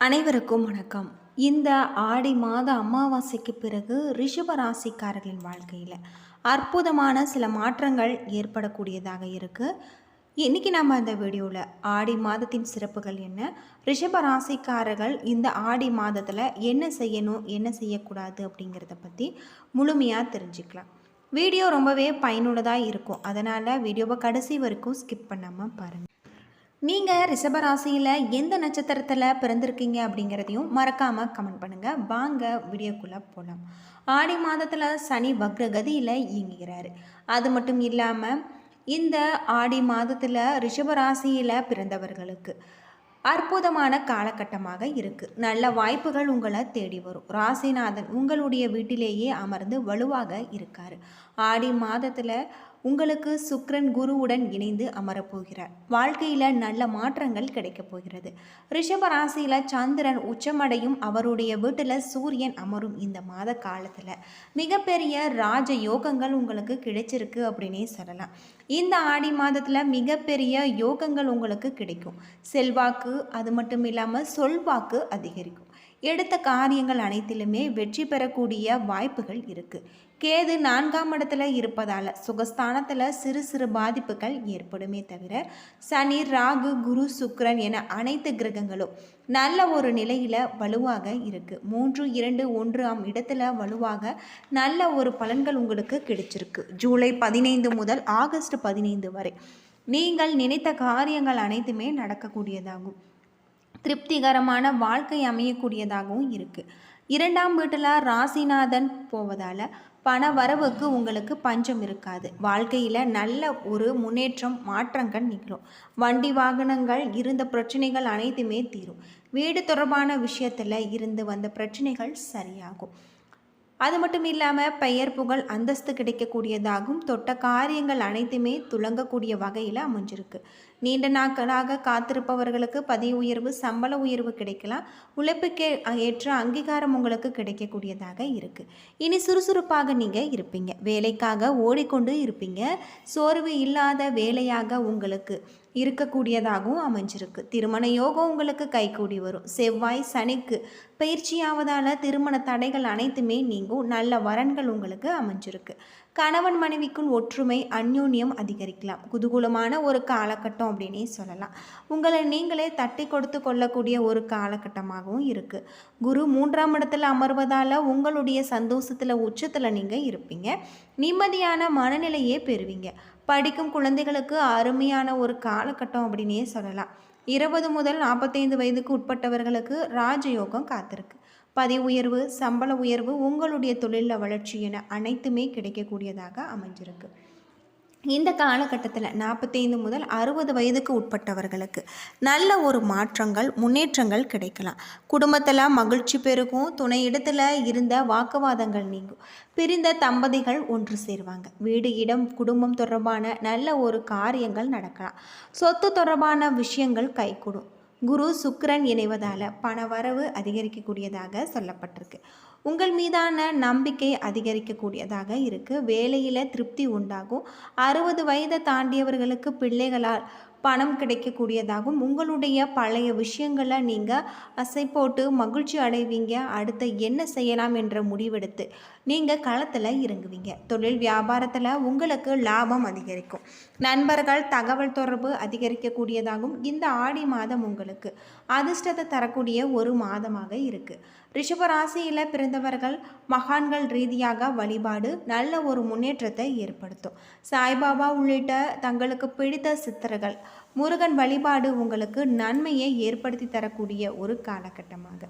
அனைவருக்கும் வணக்கம். இந்த ஆடி மாத அமாவாசைக்கு பிறகு ரிஷப ராசிக்காரர்களின் வாழ்க்கையில் அற்புதமான சில மாற்றங்கள் ஏற்படக்கூடியதாக இருக்குது இன்றைக்கி நம்ம இந்த வீடியோவில் ஆடி மாதத்தின் சிறப்புகள் என்ன ரிஷப ராசிக்காரர்கள் இந்த ஆடி மாதத்தில் என்ன செய்யணும் என்ன செய்யக்கூடாது அப்படிங்கிறத பற்றி முழுமையாக தெரிஞ்சுக்கலாம். வீடியோ ரொம்பவே பயனுள்ளதாக இருக்கும். அதனால் வீடியோவை கடைசி வரைக்கும் ஸ்கிப் பண்ணாமல் பாருங்கள் நீங்கள் ரிஷபராசியில் எந்த நட்சத்திரத்தில் பிறந்திருக்கீங்க அப்படிங்கிறதையும் மறக்காமல் கமெண்ட் பண்ணுங்கள் வாங்க வீடியோக்குள்ளே போகலாம் ஆடி மாதத்தில் சனி வக்ரகதியில் இயங்குகிறாரு. அது மட்டும் இல்லாமல் இந்த ஆடி மாதத்தில் ரிஷபராசியில் பிறந்தவர்களுக்கு அற்புதமான காலகட்டமாக இருக்குது நல்ல வாய்ப்புகள் உங்களை தேடி வரும். ராசிநாதன் உங்களுடைய வீட்டிலேயே அமர்ந்து வலுவாக இருக்கார். ஆடி மாதத்தில் உங்களுக்கு சுக்ரன் குருவுடன் இணைந்து அமரப்போகிறார். வாழ்க்கையில் நல்ல மாற்றங்கள் கிடைக்கப் போகிறது. ரிஷப ராசியில் சந்திரன் உச்சமடையும் அவருடைய வீட்டில் சூரியன் அமரும் இந்த மாத காலத்தில். மிகப்பெரிய ராஜ யோகங்கள் உங்களுக்கு கிடைச்சிருக்கு அப்படின்னே சொல்லலாம். இந்த ஆடி மாதத்தில் மிகப்பெரிய யோகங்கள் உங்களுக்கு கிடைக்கும். செல்வாக்கு அது மட்டும் இல்லாமல் சொல்வாக்கு அதிகரிக்கும். எடுத்த காரியங்கள் அனைத்திலுமே வெற்றி பெறக்கூடிய வாய்ப்புகள் இருக்குது கேது நான்காம் இடத்துல இருப்பதால் சுகஸ்தானத்தில் சிறு சிறு பாதிப்புகள் ஏற்படுமே தவிர சனி ராகு குரு சுக்ரன் என அனைத்து கிரகங்களும் நல்ல ஒரு நிலையில் வலுவாக இருக்குது மூன்று இரண்டு ஒன்று ஆம் இடத்துல வலுவாக நல்ல ஒரு பலன்கள் உங்களுக்கு கிடைச்சிருக்கு. ஜூலை பதினைந்து முதல் ஆகஸ்ட் பதினைந்து வரை. நீங்கள் நினைத்த காரியங்கள் அனைத்துமே நடக்கக்கூடியதாகும். திருப்திகரமான வாழ்க்கை அமையக்கூடியதாகவும் இருக்குது இரண்டாம் வீட்டில் ராசிநாதன் போவதால் பண வரவுக்கு உங்களுக்கு பஞ்சம் இருக்காது. வாழ்க்கையில் நல்ல ஒரு முன்னேற்றம் மாற்றங்கள் நிகழும். வண்டி வாகனங்கள் இருந்த பிரச்சனைகள் அனைத்துமே தீரும். வீடு தொடர்பான விஷயத்தில் இருந்து வந்த பிரச்சனைகள் சரியாகும். அது மட்டும் இல்லாமல் பெயர் புகழ் அந்தஸ்து கிடைக்கக்கூடியதாகவும் தொட்ட காரியங்கள் அனைத்துமே துளங்கக்கூடிய வகையில் அமைஞ்சிருக்கு. நீண்ட நாட்களாக காத்திருப்பவர்களுக்கு பதவி உயர்வு சம்பள உயர்வு கிடைக்கலாம். உழைப்புக்கே ஏற்ற அங்கீகாரம் உங்களுக்கு கிடைக்கக்கூடியதாக இருக்குது இனி சுறுசுறுப்பாக நீங்கள் இருப்பீங்க. வேலைக்காக ஓடிக்கொண்டு இருப்பீங்க. சோர்வு இல்லாத வேலையாக உங்களுக்கு இருக்கக்கூடியதாகவும் அமைஞ்சிருக்கு. திருமண யோகம் உங்களுக்கு கைகூடி வரும். செவ்வாய் சனிக்கு பயிற்சியாவதால் திருமண தடைகள் அனைத்துமே நீங்கும். நல்ல வரன்கள் உங்களுக்கு அமைஞ்சிருக்கு. கணவன் மனைவிக்குள் ஒற்றுமை அந்யோன்யம் அதிகரிக்கலாம். குதூகூலமான ஒரு காலகட்டம் அப்படின்னே சொல்லலாம். உங்களை நீங்களே தட்டி கொடுத்து கொள்ளக்கூடிய ஒரு காலகட்டமாகவும் இருக்குது குரு மூன்றாம் இடத்துல அமர்வதால் உங்களுடைய சந்தோஷத்தில் உச்சத்தில் நீங்கள் இருப்பீங்க. நிம்மதியான மனநிலையே பெறுவீங்க. படிக்கும் குழந்தைகளுக்கு அருமையான ஒரு காலகட்டம் அப்படின்னே சொல்லலாம். இருபது முதல் நாற்பத்தைந்து வயதுக்கு உட்பட்டவர்களுக்கு ராஜயோகம் காத்திருக்கு. பதவி உயர்வு சம்பள உயர்வு உங்களுடைய தொழிலில் வளர்ச்சி என அனைத்துமே கிடைக்கக்கூடியதாக அமைஞ்சிருக்கு. இந்த காலகட்டத்தில் நாற்பத்தைந்து முதல் அறுபது வயதுக்கு உட்பட்டவர்களுக்கு நல்ல ஒரு மாற்றங்கள் முன்னேற்றங்கள் கிடைக்கலாம். குடும்பத்தில் மகிழ்ச்சி பெருகும் துணை இடத்துல இருந்த வாக்குவாதங்கள் நீங்கும். பிரிந்த தம்பதிகள் ஒன்று சேருவாங்க. வீடு இடம் குடும்பம் தொடர்பான நல்ல ஒரு காரியங்கள் நடக்கலாம். சொத்து தொடர்பான விஷயங்கள் கைகூடும். குரு சுக்கரன் இணைவதால் பண வரவு அதிகரிக்கக்கூடியதாக சொல்லப்பட்டிருக்கு. உங்கள் மீதான நம்பிக்கை அதிகரிக்கக்கூடியதாக இருக்குது வேலையில் திருப்தி உண்டாகும். அறுபது வயதை தாண்டியவர்களுக்கு பிள்ளைகளால் பணம் கிடைக்கக்கூடியதாகவும் உங்களுடைய பழைய விஷயங்களை நீங்கள் அசை போட்டு மகிழ்ச்சி அடைவீங்க. அடுத்து என்ன செய்யலாம் என்ற முடிவெடுத்து நீங்கள் களத்தில் இறங்குவீங்க. தொழில் வியாபாரத்தில் உங்களுக்கு லாபம் அதிகரிக்கும். நண்பர்கள் தகவல் தொடர்பு அதிகரிக்கக்கூடியதாகவும் இந்த ஆடி மாதம் உங்களுக்கு அதிர்ஷ்டத்தை தரக்கூடிய ஒரு மாதமாக இருக்குது ரிஷபராசியில் பிறந்தவர்கள் மகான்கள் ரீதியாக வழிபாடு நல்ல ஒரு முன்னேற்றத்தை ஏற்படுத்தும். சாய்பாபா உள்ளிட்ட தங்களுக்கு பிடித்த சித்தர்கள் முருகன் வழிபாடு உங்களுக்கு நன்மையை ஏற்படுத்தி தரக்கூடிய ஒரு காலகட்டமாக.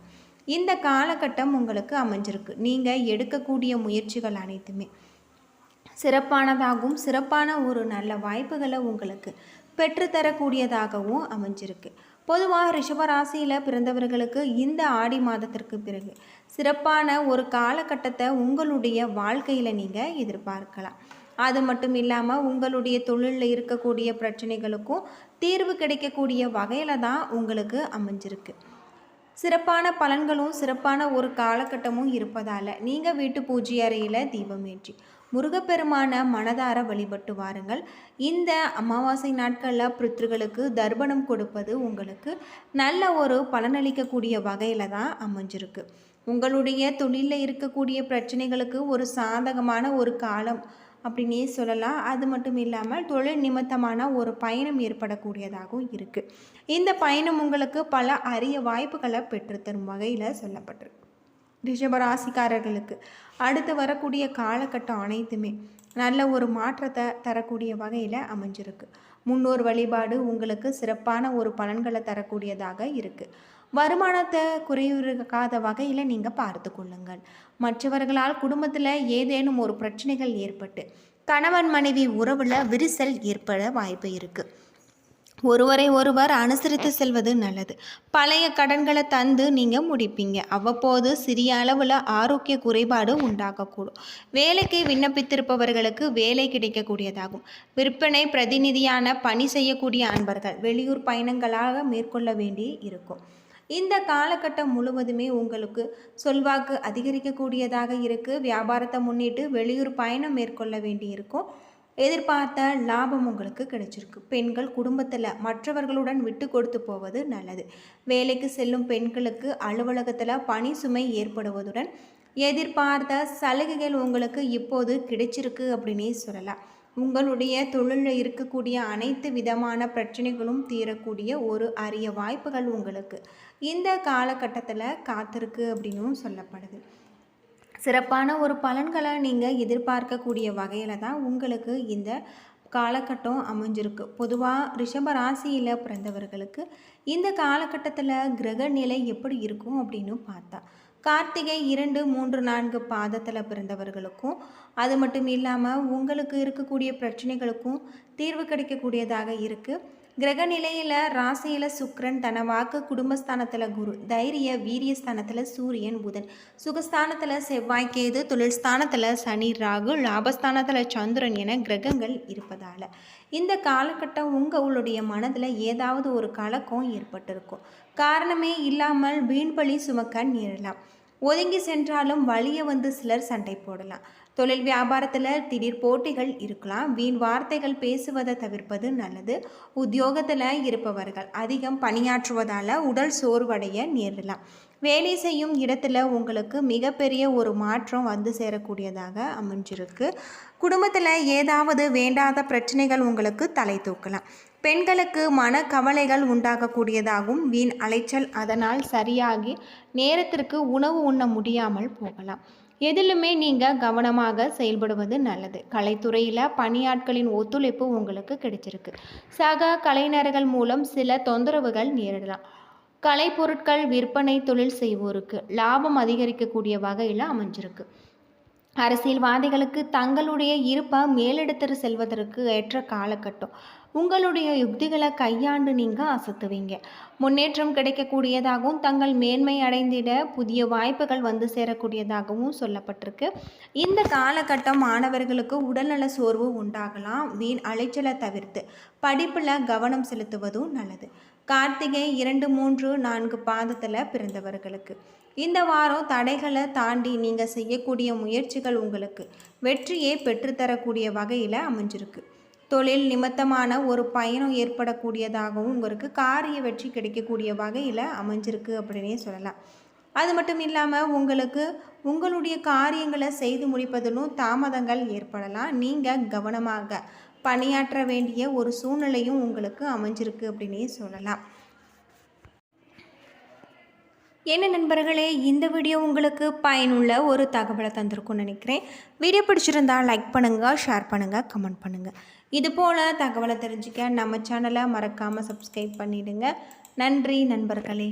இந்த காலகட்டம் உங்களுக்கு அமைஞ்சிருக்கு. நீங்கள் எடுக்கக்கூடிய முயற்சிகள் அனைத்துமே. சிறப்பானதாகவும் சிறப்பான ஒரு நல்ல வாய்ப்புகளை உங்களுக்கு பெற்றுத்தரக்கூடியதாகவும் அமைஞ்சிருக்கு. பொதுவாக ரிஷபராசியில் பிறந்தவர்களுக்கு இந்த ஆடி மாதத்திற்கு பிறகு சிறப்பான ஒரு காலகட்டத்தை உங்களுடைய வாழ்க்கையில் நீங்கள் எதிர்பார்க்கலாம். அது மட்டும் இல்லாமல் உங்களுடைய தொழிலில் இருக்கக்கூடிய பிரச்சனைகளுக்கும் தீர்வு கிடைக்கக்கூடிய வகையில் தான் உங்களுக்கு அமைஞ்சிருக்கு. சிறப்பான பலன்களும் சிறப்பான ஒரு காலகட்டமும் இருப்பதால் நீங்கள் வீட்டு பூஜை அறையில் தீபம் ஏற்றி முருகப்பெருமான மனதார வழிபட்டு வாருங்கள். இந்த அமாவாசை நாட்களில் பித்ருகளுக்கு தர்ப்பணம் கொடுப்பது உங்களுக்கு நல்ல ஒரு பலனளிக்கக்கூடிய வகையில் தான் அமைஞ்சிருக்கு. உங்களுடைய தொழிலில் இருக்கக்கூடிய பிரச்சனைகளுக்கு ஒரு சாதகமான ஒரு காலம் அப்படின்னே சொல்லலாம். அது மட்டும் இல்லாமல் தொழில் நிமித்தமான ஒரு பயணம் ஏற்படக்கூடியதாகவும் இருக்குது இந்த பயணம் உங்களுக்கு பல அரிய வாய்ப்புகளை பெற்றுத்தரும் வகையில் சொல்லப்பட்டிருக்கு. ரிஷபராசிக்காரர்களுக்கு. அடுத்து வரக்கூடிய காலகட்டம் அனைத்துமே நல்ல ஒரு மாற்றத்தை தரக்கூடிய வகையில் அமைஞ்சிருக்கு. முன்னோர் வழிபாடு உங்களுக்கு சிறப்பான ஒரு பலன்களை தரக்கூடியதாக இருக்குது வருமானத்தை குறையிருக்காத வகையில் நீங்கள் பார்த்து கொள்ளுங்கள். மற்றவர்களால் குடும்பத்தில் ஏதேனும் ஒரு பிரச்சனைகள் ஏற்பட்டு கணவன் மனைவி உறவில் விரிசல் ஏற்பட வாய்ப்பு இருக்குது ஒருவரை ஒருவர் அனுசரித்து செல்வது நல்லது. பழைய கடன்களை தந்து நீங்கள் முடிப்பீங்க. அவ்வப்போது சிறிய அளவில் ஆரோக்கிய குறைபாடு உண்டாகக்கூடும். வேலைக்கு விண்ணப்பித்திருப்பவர்களுக்கு வேலை கிடைக்கக்கூடியதாகும். விற்பனை பிரதிநிதியான பணி செய்யக்கூடிய அன்பர்கள் வெளியூர் பயணங்களாக மேற்கொள்ள வேண்டி இருக்கும். இந்த காலகட்டம் முழுவதுமே உங்களுக்கு சொல்வாக்கு அதிகரிக்கக்கூடியதாக இருக்குது வியாபாரத்தை முன்னிட்டு வெளியூர் பயணம் மேற்கொள்ள வேண்டி இருக்கும். எதிர்பார்த்த லாபம் உங்களுக்கு கிடைச்சிருக்கு. பெண்கள் குடும்பத்தில் மற்றவர்களுடன் விட்டு கொடுத்து போவது நல்லது. வேலைக்கு செல்லும் பெண்களுக்கு அலுவலகத்தில் பணி சுமை ஏற்படுவதுடன் எதிர்பார்த்த சலுகைகள் உங்களுக்கு இப்போது கிடைச்சிருக்கு அப்படின்னே சொல்லலாம். உங்களுடைய தொழிலில் இருக்கக்கூடிய அனைத்து விதமான பிரச்சனைகளும் தீரக்கூடிய ஒரு அரிய வாய்ப்புகள் உங்களுக்கு. இந்த காலகட்டத்தில் காத்திருக்கு அப்படின்னும் சொல்லப்படுது. சிறப்பான ஒரு பலன்களை நீங்கள் எதிர்பார்க்கக்கூடிய வகையில் தான் உங்களுக்கு இந்த காலகட்டம் அமைஞ்சிருக்கு. பொதுவாக ரிஷப ராசியில் பிறந்தவர்களுக்கு இந்த காலகட்டத்தில் கிரக நிலை எப்படி இருக்கும் அப்படின்னு பார்த்தா கார்த்திகை இரண்டு மூன்று நான்கு பாதத்தில் பிறந்தவர்களுக்கும் அது மட்டும் இல்லாமல் உங்களுக்கு இருக்கக்கூடிய பிரச்சனைகளுக்கும் தீர்வு கிடைக்கக்கூடியதாக இருக்குது கிரக நிலையில் ராசியில் சுக்ரன் தன வாக்கு குடும்பஸ்தானத்தில் குரு தைரிய வீரியஸ்தானத்தில் சூரியன் புதன். சுகஸ்தானத்தில் செவ்வாய் கேது தொழில் ஸ்தானத்தில் சனி ராகு லாபஸ்தானத்தில் சந்திரன் என கிரகங்கள் இருப்பதால். இந்த காலகட்டம் உங்களுடைய மனதில் ஏதாவது ஒரு கலக்கம் ஏற்பட்டிருக்கும். காரணமே இல்லாமல் வீண்பழி சுமக்க நேரலாம். ஒதுங்கி சென்றாலும் வழியை வந்து சிலர் சண்டை போடலாம். தொழில் வியாபாரத்தில் திடீர் போட்டிகள் இருக்கலாம். வீண் வார்த்தைகள் பேசுவதை தவிர்ப்பது நல்லது. உத்தியோகத்தில் இருப்பவர்கள் அதிகம் பணியாற்றுவதால் உடல் சோர்வடைய நேரலாம் வேலை செய்யும் இடத்துல உங்களுக்கு மிகப்பெரிய ஒரு மாற்றம் வந்து சேரக்கூடியதாக அமைஞ்சிருக்கு. குடும்பத்தில் ஏதாவது வேண்டாத பிரச்சனைகள் உங்களுக்கு தலை தூக்கலாம். பெண்களுக்கு மன கவலைகள் உண்டாகக்கூடியதாகவும் வீண் அலைச்சல் அதனால் சரியாகி நேரத்திற்கு உணவு உண்ண முடியாமல் போகலாம். எதிலுமே நீங்கள் கவனமாக செயல்படுவது நல்லது. கலைத்துறையில் பணியாட்களின் ஒத்துழைப்பு உங்களுக்கு கிடைச்சிருக்கு. சக கலைஞர்கள் மூலம் சில தொந்தரவுகள் நேரிடலாம். கலைப்பொருட்கள் விற்பனை தொழில் செய்வோருக்கு லாபம் அதிகரிக்கக்கூடிய வகையில் அமைஞ்சிருக்கு. அரசியல்வாதிகளுக்கு தங்களுடைய இருப்பை மேலெடுத்து செல்வதற்கு ஏற்ற காலகட்டம். உங்களுடைய யுக்திகளை கையாண்டு நீங்கள் அசத்துவீங்க. முன்னேற்றம் கிடைக்கக்கூடியதாகவும் தங்கள் மேன்மை அடைந்திட புதிய வாய்ப்புகள் வந்து சேரக்கூடியதாகவும் சொல்லப்பட்டிருக்கு. இந்த காலகட்டம் மாணவர்களுக்கு உடல்நல சோர்வு உண்டாகலாம். வீண் அலைச்சலை தவிர்த்து படிப்பில் கவனம் செலுத்துவதும் நல்லது. கார்த்திகை இரண்டு மூன்று நான்கு பாதத்தில் பிறந்தவர்களுக்கு. இந்த வாரம் தடைகளை தாண்டி நீங்கள் செய்யக்கூடிய முயற்சிகள் உங்களுக்கு வெற்றியை பெற்றுத்தரக்கூடிய வகையில் அமைஞ்சிருக்கு. தொழில் நிமித்தமான ஒரு பயணம் ஏற்படக்கூடியதாகவும் உங்களுக்கு காரிய வெற்றி கிடைக்கக்கூடிய வகையில் அமைஞ்சிருக்கு அப்படின்னே சொல்லலாம். அது மட்டும் இல்லாமல் உங்களுக்கு உங்களுடைய காரியங்களை செய்து முடிப்பதிலும் தாமதங்கள் ஏற்படலாம். நீங்கள் கவனமாக பணியாற்ற வேண்டிய ஒரு சூழ்நிலையும் உங்களுக்கு அமைஞ்சிருக்கு அப்படின்னே சொல்லலாம். என்ன நண்பர்களே இந்த வீடியோ உங்களுக்கு பயனுள்ள ஒரு தகவலை தந்திருக்கும்னு நினைக்கிறேன். வீடியோ பிடிச்சிருந்தால் லைக் பண்ணுங்கள் ஷேர் பண்ணுங்கள் கமெண்ட் பண்ணுங்கள் இது போல் தகவலை தெரிஞ்சுக்க நம்ம சேனலை மறக்காமல் சப்ஸ்கிரைப் பண்ணிவிடுங்க நன்றி நண்பர்களே.